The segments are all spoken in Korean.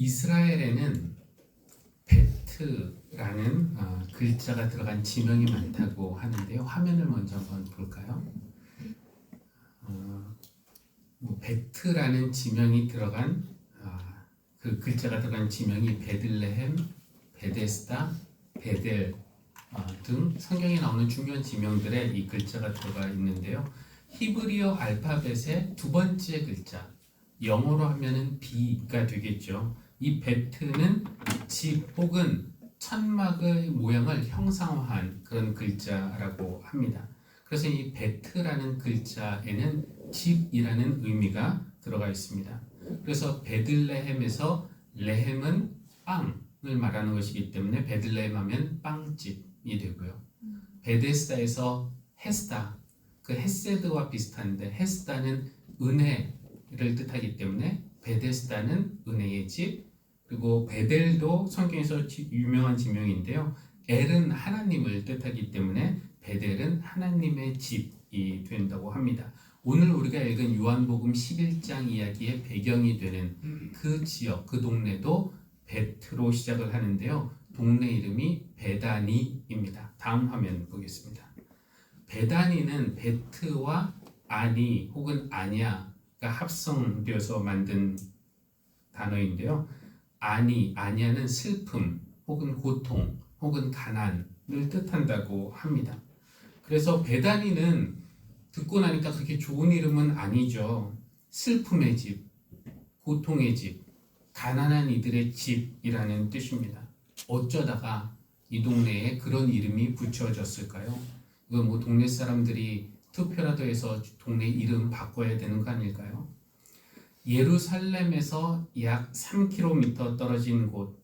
이스라엘에는 베트라는 어, 글자가 들어간 지명이 많다고 하는데요. 화면을 먼저 한번 볼까요? 어, 뭐 베트라는 지명이 들어간 아, 그 글자가 들어간 지명이 베들레헴, 베데스다, 베델 어, 등 성경에 나오는 중요한 지명들에 이 글자가 들어가 있는데요. 히브리어 알파벳의 두 번째 글자 영어로 하면은 B가 되겠죠. 이 베트는 집 혹은 천막의 모양을 형상화한 그런 글자라고 합니다. 그래서 이 베트라는 글자에는 집이라는 의미가 들어가 있습니다. 그래서 베들레헴에서 레헴은 빵을 말하는 것이기 때문에 베들레헴 하면 빵집이 되고요. 베데스다에서 헤스다, 그 헤세드와 비슷한데 헤스다는 은혜를 뜻하기 때문에 베데스다는 은혜의 집, 그리고 베델도 성경에서 지- 유명한 지명인데요. 엘은 하나님을 뜻하기 때문에 베델은 하나님의 집이 된다고 합니다. 오늘 우리가 읽은 요한복음 11장 이야기의 배경이 되는 그 지역, 그 동네도 베트로 시작을 하는데요. 동네 이름이 베다니입니다. 다음 화면 보겠습니다. 베다니는 베트와 아니 혹은 아냐가 합성되어서 만든 단어인데요. 아니, 아냐는 슬픔 혹은 고통 혹은 가난을 뜻한다고 합니다. 그래서 베다니는 듣고 나니까 그렇게 좋은 이름은 아니죠. 슬픔의 집, 고통의 집, 가난한 이들의 집이라는 뜻입니다. 어쩌다가 이 동네에 그런 이름이 붙여졌을까요? 이건 뭐 동네 사람들이 투표라도 해서 동네 이름 바꿔야 되는 거 아닐까요? 예루살렘에서 약 3km 떨어진 곳,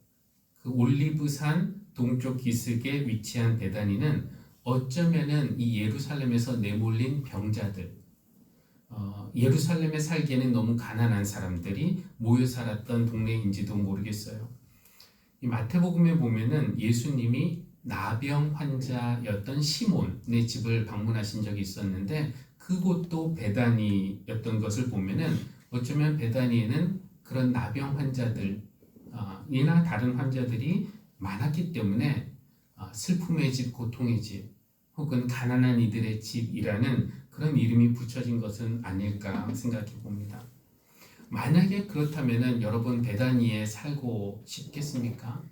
그 올리브산 동쪽 기슭에 위치한 베다니는 어쩌면은 이 예루살렘에서 내몰린 병자들, 어, 예루살렘에 살기에는 너무 가난한 사람들이 모여 살았던 동네인지도 모르겠어요. 이 마태복음에 보면은 예수님이 나병 환자였던 시몬의 집을 방문하신 적이 있었는데 그곳도 베다니였던 것을 보면은 어쩌면 베다니에는 그런 나병 환자들 어, 이나 다른 환자들이 많았기 때문에 어, 슬픔의 집, 고통의 집, 혹은 가난한 이들의 집이라는 그런 이름이 붙여진 것은 아닐까 생각해 봅니다. 만약에 그렇다면은 여러분 베다니에 살고 싶겠습니까?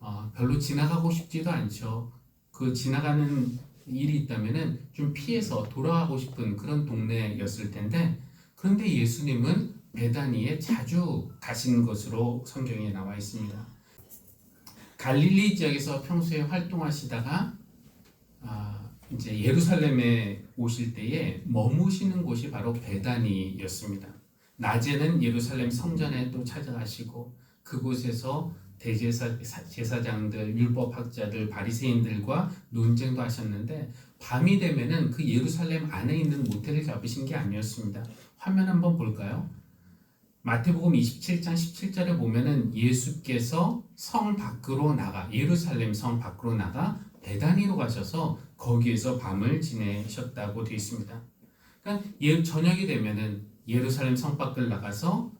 어, 별로 지나가고 싶지도 않죠. 그 지나가는 일이 있다면은 좀 피해서 돌아가고 싶은 그런 동네였을 텐데 그런데 예수님은 베다니에 자주 가신 것으로 성경에 나와 있습니다. 갈릴리 지역에서 평소에 활동하시다가 아, 이제 예루살렘에 오실 때에 머무시는 곳이 바로 베다니였습니다. 낮에는 예루살렘 성전에 또 찾아가시고 그곳에서 대제사 제사장들, 율법학자들, 바리새인들과 논쟁도 하셨는데 밤이 되면은 그 예루살렘 안에 있는 모텔을 잡으신 게 아니었습니다. 화면 한번 볼까요? 마태복음 27장 17절에 보면은 예수께서 성 밖으로 나가 예루살렘 성 밖으로 나가 베다니로 가셔서 거기에서 밤을 지내셨다고 되어 있습니다. 그러니까 예, 저녁이 되면은 예루살렘 성 밖을 나가서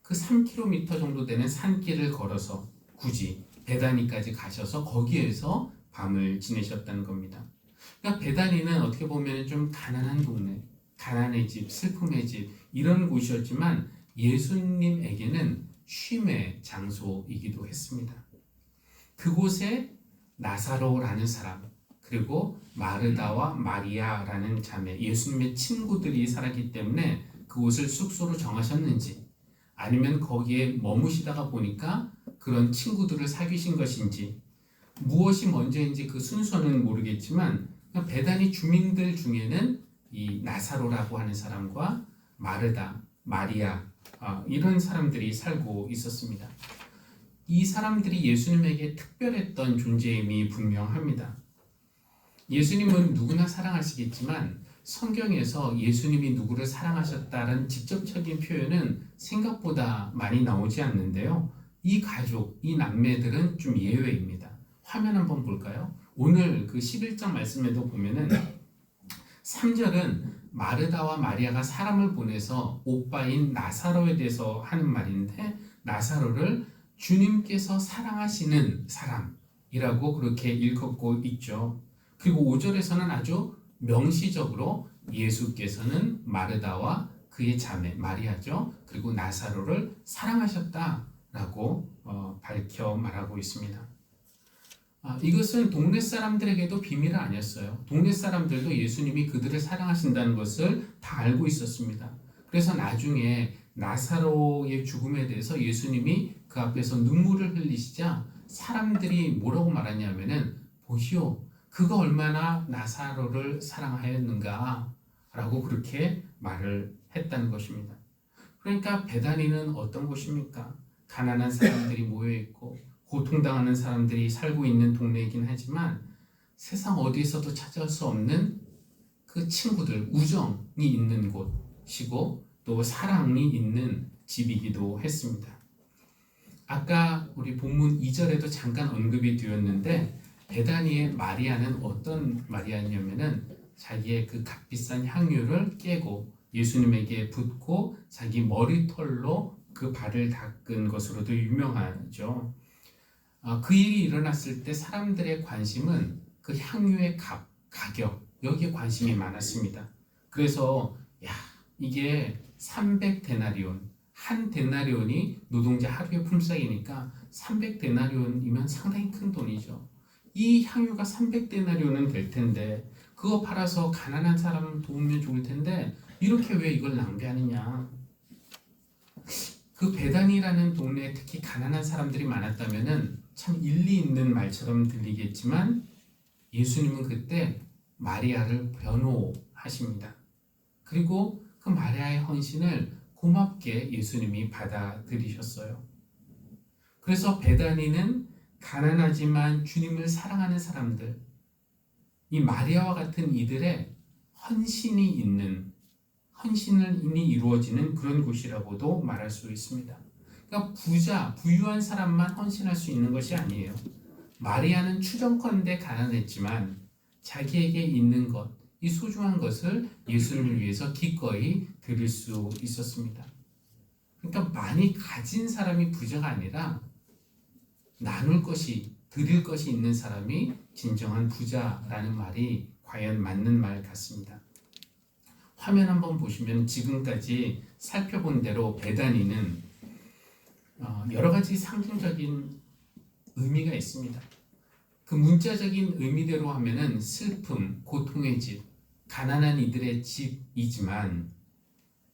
그 3km 정도 되는 산길을 걸어서 굳이 베다니까지 가셔서 거기에서 밤을 지내셨다는 겁니다. 그러니까 베다니는 어떻게 보면 좀 가난한 동네, 가난의 집, 슬픔의 집 이런 곳이었지만 예수님에게는 쉼의 장소이기도 했습니다. 그곳에 나사로라는 사람 그리고 마르다와 마리아라는 자매 예수님의 친구들이 살았기 때문에 그곳을 숙소로 정하셨는지 아니면 거기에 머무시다가 보니까 그런 친구들을 사귀신 것인지 무엇이 먼저인지 그 순서는 모르겠지만 베다니 주민들 중에는 이 나사로라고 하는 사람과 마르다, 마리아 아, 이런 사람들이 살고 있었습니다. 이 사람들이 예수님에게 특별했던 존재임이 분명합니다. 예수님은 누구나 사랑하시겠지만 성경에서 예수님이 누구를 사랑하셨다는 직접적인 표현은 생각보다 많이 나오지 않는데요. 이 가족, 이 남매들은 좀 예외입니다. 화면 한번 볼까요? 오늘 그 11장 말씀에도 보면은 3절은 마르다와 마리아가 사람을 보내서 오빠인 나사로에 대해서 하는 말인데 나사로를 주님께서 사랑하시는 사람이라고 그렇게 읽었고 있죠. 그리고 5절에서는 아주 명시적으로 예수께서는 마르다와 그의 자매 마리아죠. 그리고 나사로를 사랑하셨다라고 어, 밝혀 말하고 있습니다. 아, 이것은 동네 사람들에게도 비밀은 아니었어요. 동네 사람들도 예수님이 그들을 사랑하신다는 것을 다 알고 있었습니다. 그래서 나중에 나사로의 죽음에 대해서 예수님이 그 앞에서 눈물을 흘리시자 사람들이 뭐라고 말하냐면은 보시오 그가 얼마나 나사로를 사랑하였는가 라고 그렇게 말을 했다는 것입니다. 그러니까 베다니는 어떤 곳입니까? 가난한 사람들이 모여 있고 고통당하는 사람들이 살고 있는 동네이긴 하지만 세상 어디에서도 찾을 수 없는 그 친구들 우정이 있는 곳이고 또 사랑이 있는 집이기도 했습니다. 아까 우리 본문 2절에도 잠깐 언급이 되었는데 베다니의 마리아는 어떤 마리아냐면은 자기의 그 값비싼 향유를 깨고 예수님에게 붓고 자기 머리털로 그 발을 닦은 것으로도 유명하죠. 아, 그 일이 일어났을 때 사람들의 관심은 그 향유의 값, 가격 여기에 관심이 많았습니다. 그래서 야 이게 300데나리온 한 데나리온이 노동자 하루의 품삯이니까 300데나리온이면 상당히 큰 돈이죠. 이 향유가 300데나리온은 될 텐데 그거 팔아서 가난한 사람을 도우면 좋을 텐데 이렇게 왜 이걸 낭비하느냐? 그 베단이라는 동네에 특히 가난한 사람들이 많았다면은 참 일리 있는 말처럼 들리겠지만 예수님은 그때 마리아를 변호하십니다. 그리고 그 마리아의 헌신을 고맙게 예수님이 받아들이셨어요. 그래서 베다니는 가난하지만 주님을 사랑하는 사람들, 이 마리아와 같은 이들의 헌신이 있는 헌신이 이루어지는 그런 곳이라고도 말할 수 있습니다. 그러니까 부자, 부유한 사람만 헌신할 수 있는 것이 아니에요. 마리아는 추정컨대 가난했지만 자기에게 있는 것, 이 소중한 것을 예수님을 위해서 기꺼이 드릴 수 있었습니다. 그러니까 많이 가진 사람이 부자가 아니라 나눌 것이, 드릴 것이 있는 사람이 진정한 부자라는 말이 과연 맞는 말 같습니다. 화면 한번 보시면 지금까지 살펴본 대로 어, 여러 가지 상징적인 의미가 있습니다. 그 문자적인 의미대로 하면은 슬픔, 고통의 집, 가난한 이들의 집이지만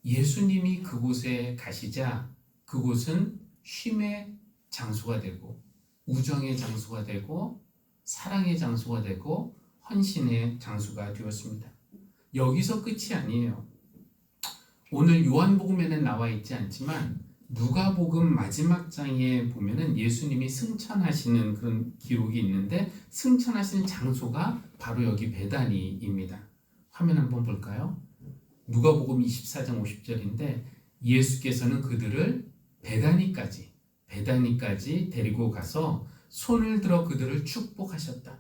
예수님이 그곳에 가시자 그곳은 쉼의 장소가 되고 우정의 장소가 되고 사랑의 장소가 되고 헌신의 장소가 되었습니다. 여기서 끝이 아니에요. 오늘 요한복음에는 나와 있지 않지만 누가복음 마지막 장에 보면은 예수님이 승천하시는 그런 기록이 있는데 승천하시는 장소가 바로 여기 베다니입니다. 화면 한번 볼까요? 누가복음 24장 50절인데 예수께서는 그들을 베다니까지 베다니까지 데리고 가서 손을 들어 그들을 축복하셨다.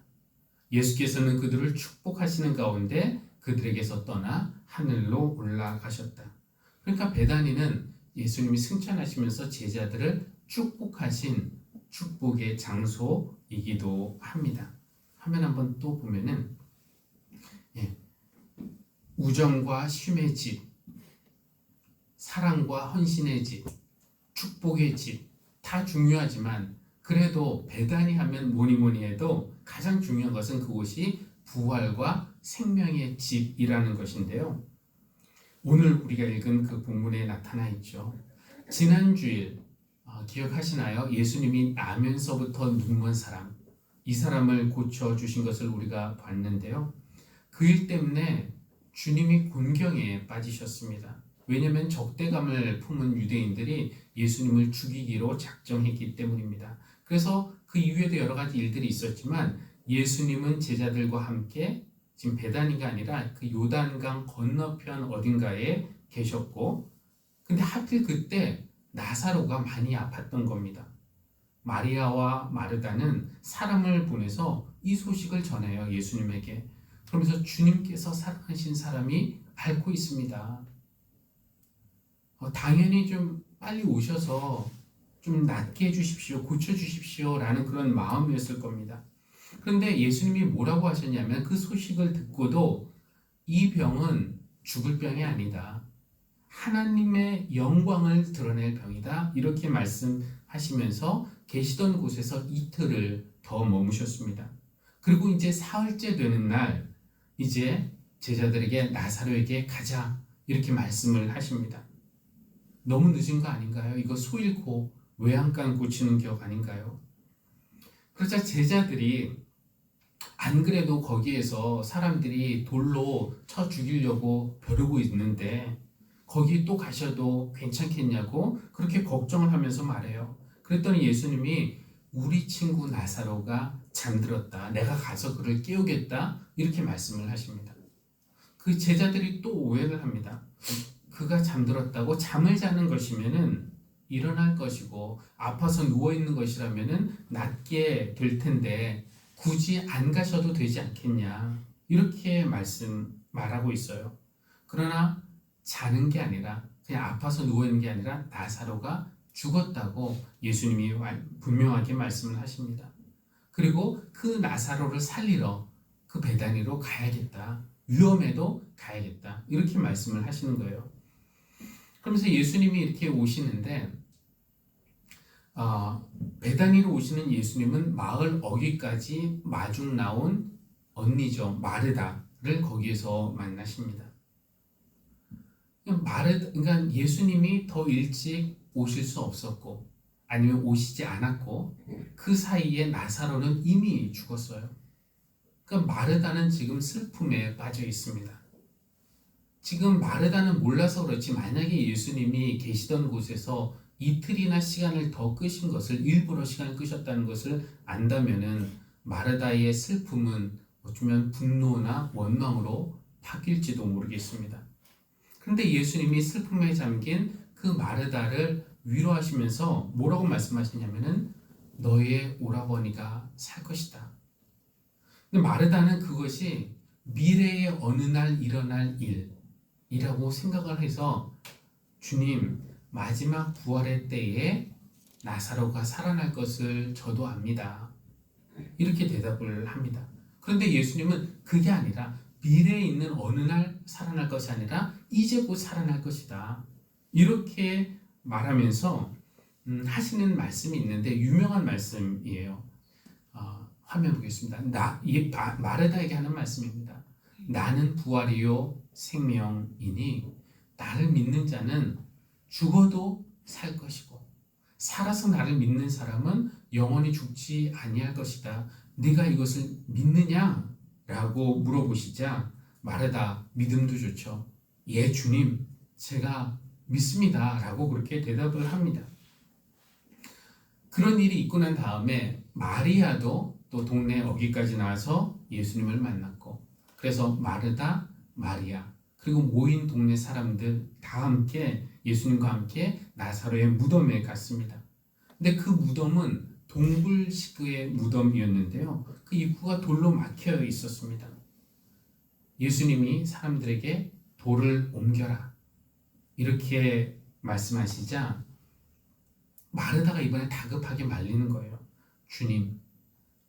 예수께서는 그들을 축복하시는 가운데 그들에게서 떠나 하늘로 올라가셨다. 그러니까 베다니는 예수님이 승천하시면서 제자들을 축복하신 축복의 장소이기도 합니다. 화면 한번 또 보면은 예, 우정과 쉼의 집, 사랑과 헌신의 집, 축복의 집 다 중요하지만 그래도 배단이 하면 뭐니 뭐니 해도 가장 중요한 것은 그곳이 부활과 생명의 집이라는 것인데요. 오늘 우리가 읽은 그 본문에 나타나 있죠. 지난 주일 어, 기억하시나요? 예수님이 나면서부터 눈먼 사람, 이 사람을 고쳐 주신 것을 우리가 봤는데요. 그 일 때문에 주님이 곤경에 빠지셨습니다. 왜냐하면 적대감을 품은 유대인들이 예수님을 죽이기로 작정했기 때문입니다. 그래서 그 이후에도 여러 가지 일들이 있었지만 예수님은 제자들과 함께 지금 베단이가 아니라 그 요단강 건너편 어딘가에 계셨고 근데 하필 그때 나사로가 많이 아팠던 겁니다. 마리아와 마르다는 사람을 보내서 이 소식을 전해요. 예수님에게. 그러면서 주님께서 사랑하신 사람이 앓고 있습니다. 어, 당연히 좀 빨리 오셔서 좀 낫게 해주십시오, 고쳐주십시오 라는 그런 마음이었을 겁니다. 그런데 예수님이 뭐라고 하셨냐면 그 소식을 듣고도 이 병은 죽을 병이 아니다. 하나님의 영광을 드러낼 병이다. 이렇게 말씀하시면서 계시던 곳에서 이틀을 더 머무셨습니다. 그리고 이제 사흘째 되는 날 이제 제자들에게 나사로에게 가자 이렇게 말씀을 하십니다. 너무 늦은 거 아닌가요? 이거 소 잃고 외양간 고치는 격 아닌가요? 그러자 제자들이 안 그래도 거기에서 사람들이 돌로 쳐 죽이려고 벼르고 있는데 거기 또 가셔도 괜찮겠냐고 그렇게 걱정을 하면서 말해요. 그랬더니 예수님이 우리 친구 나사로가 잠들었다. 내가 가서 그를 깨우겠다. 이렇게 말씀을 하십니다. 그 제자들이 또 오해를 합니다. 그가 잠들었다고 잠을 자는 것이면은 일어날 것이고 아파서 누워 있는 것이라면은 낫게 될 텐데 굳이 안 가셔도 되지 않겠냐 이렇게 말씀 말하고 있어요. 그러나 자는 게 아니라 그냥 아파서 누워 있는 게 아니라 나사로가 죽었다고 예수님이 분명하게 말씀을 하십니다. 그리고 그 나사로를 살리러 그 베다니로 가야겠다. 위험해도 가야겠다. 이렇게 말씀을 하시는 거예요. 그러면서 예수님이 이렇게 오시는데 어, 베다니로 오시는 예수님은 마을 어귀까지 마중 나온 언니죠 마르다를 거기에서 만나십니다. 마르 그러니까 예수님이 더 일찍 오실 수 없었고 아니면 오시지 않았고 그 사이에 나사로는 이미 죽었어요. 그러니까 마르다는 지금 슬픔에 빠져 있습니다. 지금 마르다는 몰라서 그렇지 만약에 예수님이 계시던 곳에서 이틀이나 시간을 더 끄신 것을 일부러 시간을 끄셨다는 것을 안다면은 마르다의 슬픔은 어쩌면 분노나 원망으로 바뀔지도 모르겠습니다. 그런데 예수님이 슬픔에 잠긴 그 마르다를 위로하시면서 뭐라고 말씀하시냐면은 너의 오라버니가 살 것이다. 근데 마르다는 그것이 미래의 어느 날 일어날 일이라고 생각을 해서 주님 마지막 부활의 때에 나사로가 살아날 것을 저도 압니다. 이렇게 대답을 합니다. 그런데 예수님은 그게 아니라 미래에 있는 어느 날 살아날 것이 아니라 이제 곧 살아날 것이다. 이렇게 말하면서 음, 하시는 말씀이 있는데 유명한 말씀이에요. 어, 화면 보겠습니다. 나, 이 마르다에게 하는 말씀입니다. 나는 부활이요 생명이니 나를 믿는 자는 죽어도 살 것이고 살아서 나를 믿는 사람은 영원히 죽지 아니할 것이다. 네가 이것을 믿느냐? 라고 물어보시자 마르다 믿음도 좋죠. 예 주님 제가 믿습니다. 라고 그렇게 대답을 합니다. 그런 일이 있고 난 다음에 마리아도 또 동네 어기까지 나와서 예수님을 만났고 그래서 마르다, 마리아 그리고 모인 동네 사람들 다 함께 예수님과 함께 나사로의 무덤에 갔습니다. 근데 그 무덤은 동굴식의 무덤이었는데요. 그 입구가 돌로 막혀 있었습니다. 예수님이 사람들에게 돌을 옮겨라. 이렇게 말씀하시자 마르다가 이번에 다급하게 말리는 거예요. 주님,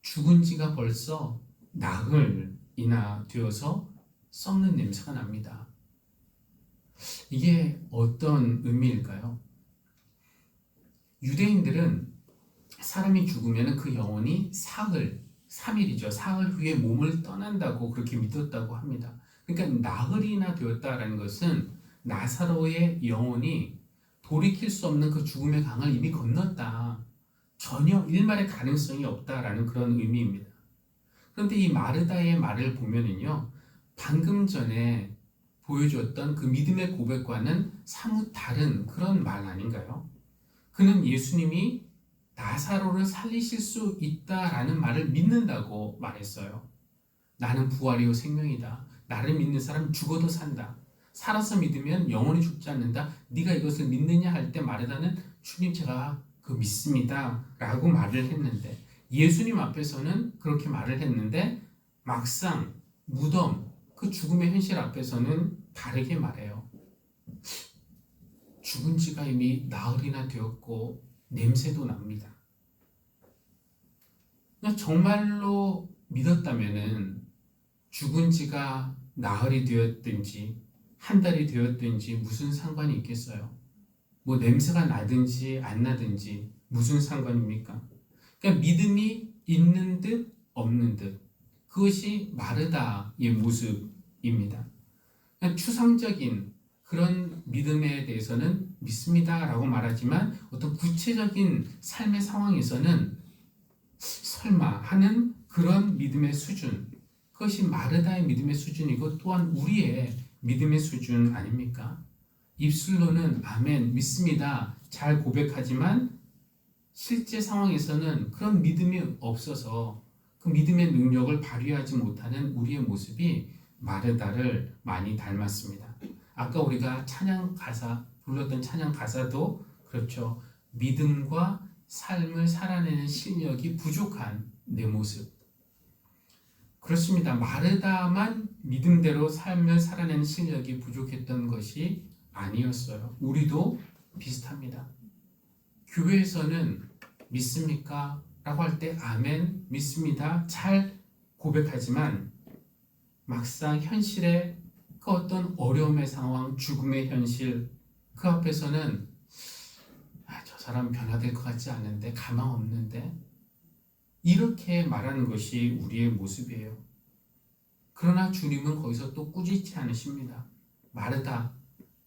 죽은 지가 벌써 나흘이나 되어서 썩는 냄새가 납니다. 이게 어떤 의미일까요? 유대인들은 사람이 죽으면 그 영혼이 사흘, 3일이죠. 사흘 후에 몸을 떠난다고 그렇게 믿었다고 합니다. 그러니까 나흘이나 되었다라는 것은 나사로의 영혼이 돌이킬 수 없는 그 죽음의 강을 이미 건넜다. 전혀 일말의 가능성이 없다라는 그런 의미입니다. 그런데 이 마르다의 말을 보면은요, 방금 전에 보여줬던 그 믿음의 고백과는 사뭇 다른 그런 말 아닌가요? 그는 예수님이 나사로를 살리실 수 있다라는 말을 믿는다고 말했어요. 나는 부활이요 생명이다. 나를 믿는 사람 죽어도 산다. 살아서 믿으면 영원히 죽지 않는다. 네가 이것을 믿느냐 할 때 말하다는 주님 제가 그 믿습니다. 라고 말을 했는데 예수님 앞에서는 그렇게 말을 했는데 막상 무덤 그 죽음의 현실 앞에서는 다르게 말해요. 죽은 지가 이미 나흘이나 되었고 냄새도 납니다. 그냥 정말로 믿었다면은 죽은 지가 나흘이 되었든지 한 달이 되었든지 무슨 상관이 있겠어요? 뭐 냄새가 나든지 안 나든지 무슨 상관입니까? 그러니까 믿음이 있는 듯 없는 듯 그것이 마르다의 모습입니다. 추상적인 그런 믿음에 대해서는 믿습니다라고 말하지만 어떤 구체적인 삶의 상황에서는 설마 하는 그런 믿음의 수준 그것이 마르다의 믿음의 수준이고 또한 우리의 믿음의 수준 아닙니까? 입술로는 아멘 믿습니다 잘 고백하지만 실제 상황에서는 그런 믿음이 없어서 그 믿음의 능력을 발휘하지 못하는 우리의 모습이 마르다를 많이 닮았습니다. 아까 우리가 찬양 가사 불렀던 찬양 가사도 그렇죠. 믿음과 삶을 살아내는 실력이 부족한 내 모습. 그렇습니다. 마르다만 믿음대로 삶을 살아내는 실력이 부족했던 것이 아니었어요. 우리도 비슷합니다. 교회에서는 믿습니까? 라고 할 때 아멘 믿습니다. 잘 고백하지만 막상 현실에 그 어떤 어려움의 상황, 죽음의 현실 그 앞에서는 아, 저 사람 변화될 것 같지 않은데 가망 없는데 이렇게 말하는 것이 우리의 모습이에요. 그러나 주님은 거기서 또 꾸짖지 않으십니다. 마르다.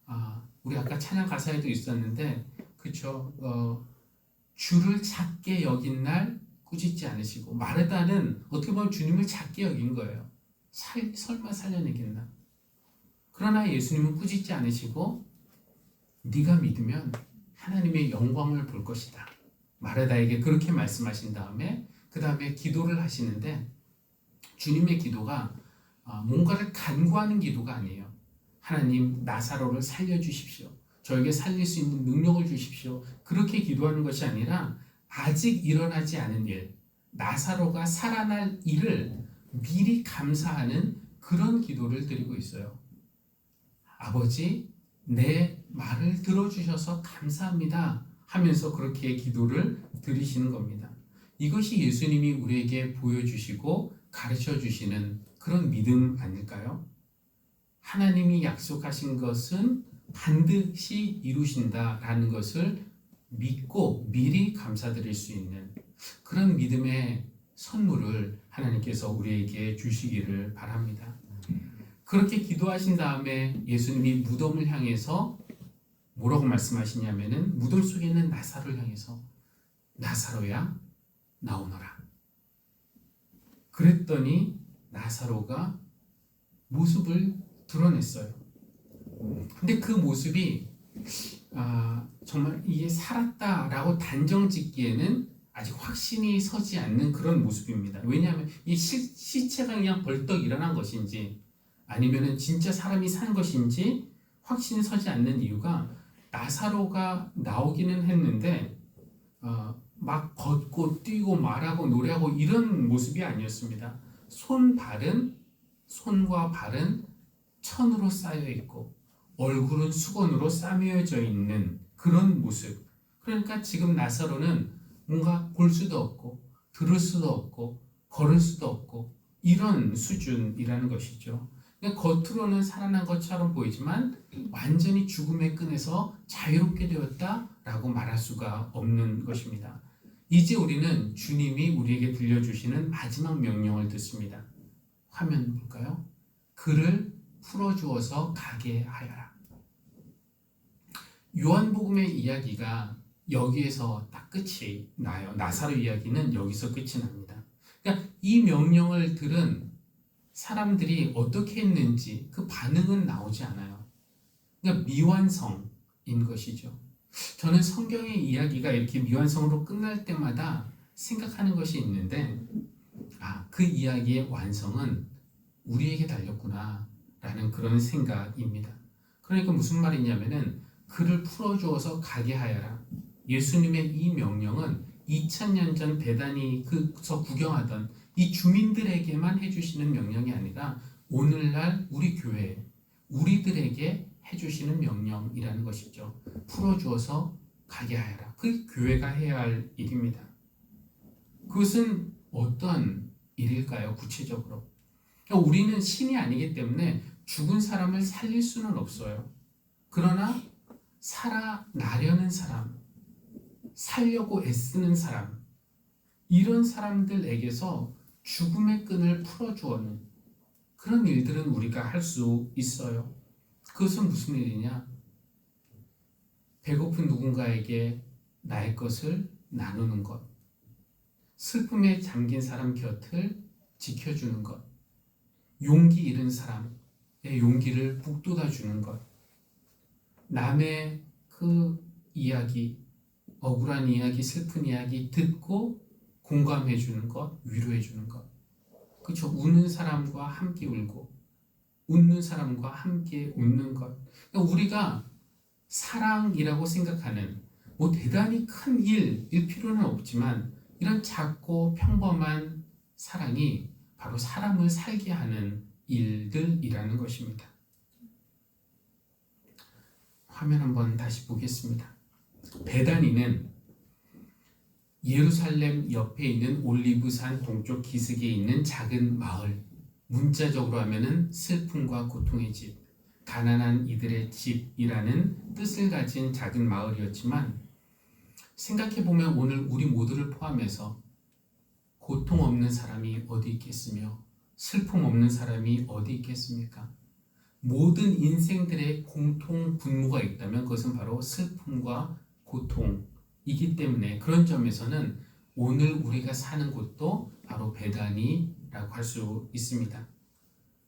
아, 우리 아까 찬양 가사에도 있었는데 그쵸 어, 주를 작게 여긴 날 꾸짖지 않으시고 마르다는 어떻게 보면 주님을 작게 여긴 거예요. 살, 설마 살려내겠나? 그러나 예수님은 꾸짖지 않으시고 네가 믿으면 하나님의 영광을 볼 것이다. 마르다에게 그렇게 말씀하신 다음에 그 다음에 기도를 하시는데 주님의 기도가 아, 뭔가를 간구하는 기도가 아니에요. 하나님 나사로를 살려주십시오. 저에게 살릴 수 있는 능력을 주십시오. 그렇게 기도하는 것이 아니라 아직 일어나지 않은 일, 나사로가 살아날 일을 미리 감사하는 그런 기도를 드리고 있어요. 아버지, 내 말을 들어주셔서 감사합니다. 하면서 그렇게 기도를 드리시는 겁니다. 이것이 예수님이 우리에게 보여주시고 가르쳐 주시는 그런 믿음 아닐까요? 하나님이 약속하신 것은 반드시 이루신다라는 것을 믿고 미리 감사드릴 수 있는 그런 믿음의 선물을 하나님께서 우리에게 주시기를 바랍니다. 그렇게 기도하신 다음에 예수님이 무덤을 향해서 뭐라고 말씀하시냐면은 무덤 속에 있는 나사로를 향해서 나사로야 나오너라. 그랬더니 나사로가 모습을 드러냈어요. 근데 그 모습이 아, 정말 이게 살았다라고 단정 짓기에는 아직 확신이 서지 않는 그런 모습입니다. 왜냐하면 이 시, 시체가 그냥 벌떡 일어난 것인지 아니면은 진짜 사람이 산 것인지 확신이 서지 않는 이유가 나사로가 나오기는 했는데 어, 막 걷고 뛰고 말하고 노래하고 이런 모습이 아니었습니다. 손 발은 손과 발은 천으로 쌓여 있고 얼굴은 수건으로 싸매어져 있는 그런 모습. 그러니까 지금 나사로는 뭔가 볼 수도 없고 들을 수도 없고 걸을 수도 없고 이런 수준이라는 것이죠. 그러니까 겉으로는 살아난 것처럼 보이지만 완전히 죽음의 끈에서 자유롭게 되었다라고 말할 수가 없는 것입니다. 이제 우리는 주님이 우리에게 들려주시는 마지막 명령을 듣습니다. 화면 볼까요? 그를 풀어주어서 가게 하여라. 요한복음의 이야기가 여기에서 딱 끝이 나요. 나사로 이야기는 여기서 끝이 납니다. 그러니까 이 명령을 들은 사람들이 어떻게 했는지 그 반응은 나오지 않아요. 그러니까 미완성인 것이죠. 저는 성경의 이야기가 이렇게 미완성으로 끝날 때마다 생각하는 것이 있는데, 아, 그 이야기의 완성은 우리에게 달렸구나. 라는 그런 생각입니다. 그러니까 무슨 말이냐면은, 그를 풀어주어서 가게 하여라. 예수님의 이 명령은 2000년 전 배단이 그서 구경하던 이 주민들에게만 해주시는 명령이 아니라 오늘날 우리 교회, 우리들에게 해주시는 명령이라는 것이죠. 풀어주어서 가게 하여라. 그 교회가 해야 할 일입니다. 그것은 어떤 일일까요? 구체적으로. 그러니까 우리는 신이 아니기 때문에 죽은 사람을 살릴 수는 없어요. 그러나 살아나려는 사람, 살려고 애쓰는 사람, 이런 사람들에게서 죽음의 끈을 풀어주는 그런 일들은 우리가 할 수 있어요. 그것은 무슨 일이냐? 배고픈 누군가에게 나의 것을 나누는 것. 슬픔에 잠긴 사람 곁을 지켜주는 것. 용기 잃은 사람의 용기를 북돋아 주는 것. 남의 그 이야기, 억울한 이야기, 슬픈 이야기 듣고 공감해 주는 것, 위로해 주는 것. 그렇죠. 우는 사람과 함께 울고 웃는 사람과 함께 웃는 것. 그러니까 우리가 사랑이라고 생각하는 뭐 대단히 큰 일일 필요는 없지만 이런 작고 평범한 사랑이 바로 사람을 살게 하는 일들이라는 것입니다. 화면 한번 다시 보겠습니다. 베다니는 예루살렘 옆에 있는 올리브산 동쪽 기슭에 있는 작은 마을, 문자적으로 하면은 슬픔과 고통의 집, 가난한 이들의 집이라는 뜻을 가진 작은 마을이었지만 생각해 보면 오늘 우리 모두를 포함해서 고통 없는 사람이 어디 있겠으며 슬픔 없는 사람이 어디 있겠습니까? 모든 인생들의 공통 분모가 있다면 그것은 바로 슬픔과 고통이기 때문에 그런 점에서는 오늘 우리가 사는 곳도 바로 배단이라고 할 수 있습니다.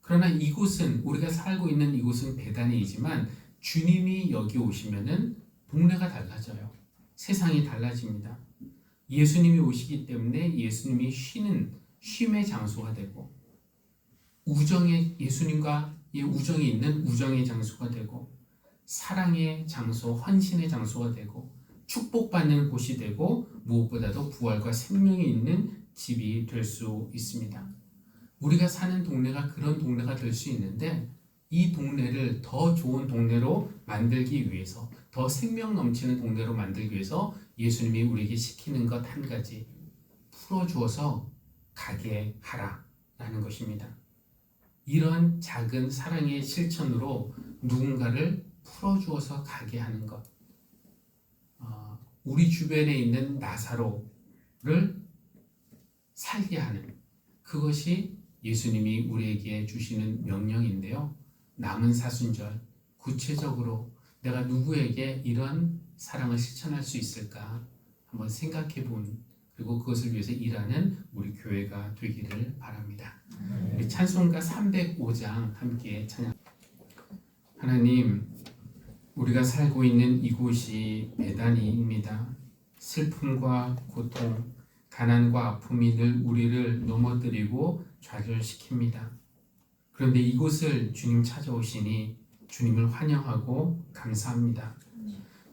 그러나 이곳은 우리가 살고 있는 이곳은 배단이지만 주님이 여기 오시면은 동네가 달라져요. 세상이 달라집니다. 예수님이 오시기 때문에 예수님이 쉬는 쉼의 장소가 되고 우정의 예수님과 우정이 있는 우정의 장소가 되고 사랑의 장소, 헌신의 장소가 되고 축복받는 곳이 되고 무엇보다도 부활과 생명이 있는 집이 될 수 있습니다. 우리가 사는 동네가 그런 동네가 될 수 있는데 이 동네를 더 좋은 동네로 만들기 위해서 더 생명 넘치는 동네로 만들기 위해서 예수님이 우리에게 시키는 것 한 가지 풀어주어서 가게 하라 라는 것입니다. 이런 작은 사랑의 실천으로 누군가를 풀어주어서 가게 하는 것. 어, 우리 주변에 있는 나사로를 살게 하는 그것이 예수님이 우리에게 주시는 명령인데요. 남은 사순절 구체적으로 내가 누구에게 이런 사랑을 실천할 수 있을까 한번 생각해 본 그리고 그것을 위해서 일하는 우리 교회가 되기를 바랍니다. 찬송가 305장 함께 찬양. 하나님, 우리가 살고 있는 이곳이 배단이입니다. 슬픔과 고통, 가난과 아픔이 늘 우리를 넘어뜨리고 좌절시킵니다. 그런데 이곳을 주님 찾아오시니 주님을 환영하고 감사합니다.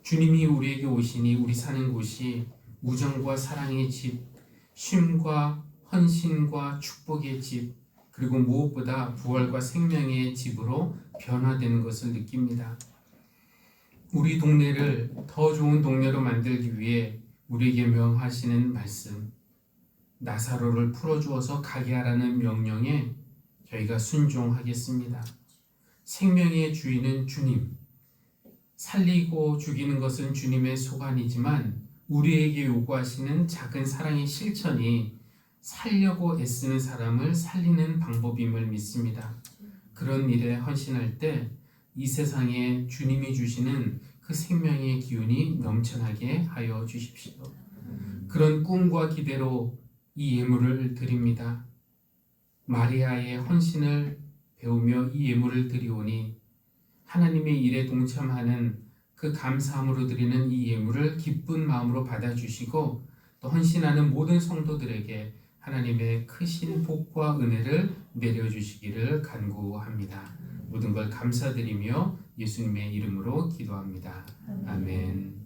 주님이 우리에게 오시니 우리 사는 곳이 우정과 사랑의 집, 쉼과 헌신과 축복의 집, 그리고 무엇보다 부활과 생명의 집으로 변화되는 것을 느낍니다. 우리 동네를 더 좋은 동네로 만들기 위해 우리에게 명하시는 말씀, 나사로를 풀어주어서 가게 하라는 명령에 저희가 순종하겠습니다. 생명의 주인은 주님, 살리고 죽이는 것은 주님의 소관이지만 우리에게 요구하시는 작은 사랑의 실천이 살려고 애쓰는 사람을 살리는 방법임을 믿습니다. 그런 일에 헌신할 때 이 세상에 주님이 주시는 그 생명의 기운이 넘쳐나게 하여 주십시오. 그런 꿈과 기대로 이 예물을 드립니다. 마리아의 헌신을 배우며 이 예물을 드리오니 하나님의 일에 동참하는 그 감사함으로 드리는 이 예물을 기쁜 마음으로 받아주시고 또 헌신하는 모든 성도들에게 하나님의 크신 복과 은혜를 내려주시기를 간구합니다. 모든 걸 감사드리며 예수님의 이름으로 기도합니다. 아멘.